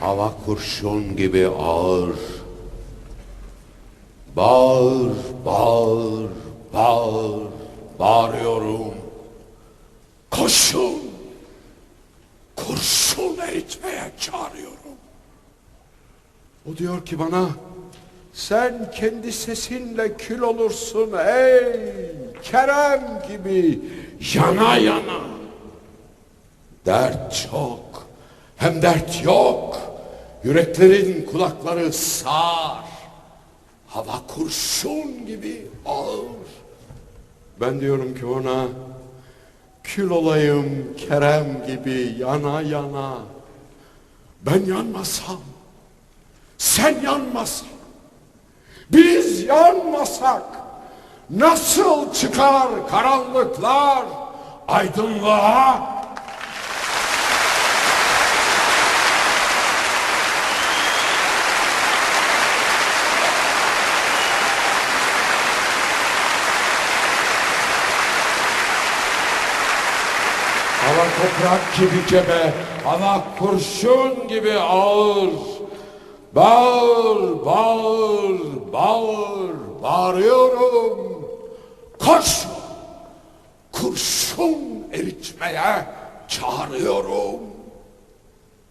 Hava kurşun gibi ağır. Bağır, bağır, bağır, bağırıyorum. Koşun, kurşun eritmeye çağırıyorum. O diyor ki bana, sen kendi sesinle kül olursun ey Kerem gibi yana yana. Dert çok, hem dert yok. Yüreklerin kulakları sağır. Hava kurşun gibi ağır. Ben diyorum ki ona, kül olayım Kerem gibi yana yana. Ben yanmasam, sen yanmasan, biz yanmasak nasıl çıkar karanlıklar aydınlığa? Hava toprak gibi cebe, hava kurşun gibi ağır. Bağır, bağır, bağır, bağırıyorum. Koş, kurşun eritmeye çağırıyorum.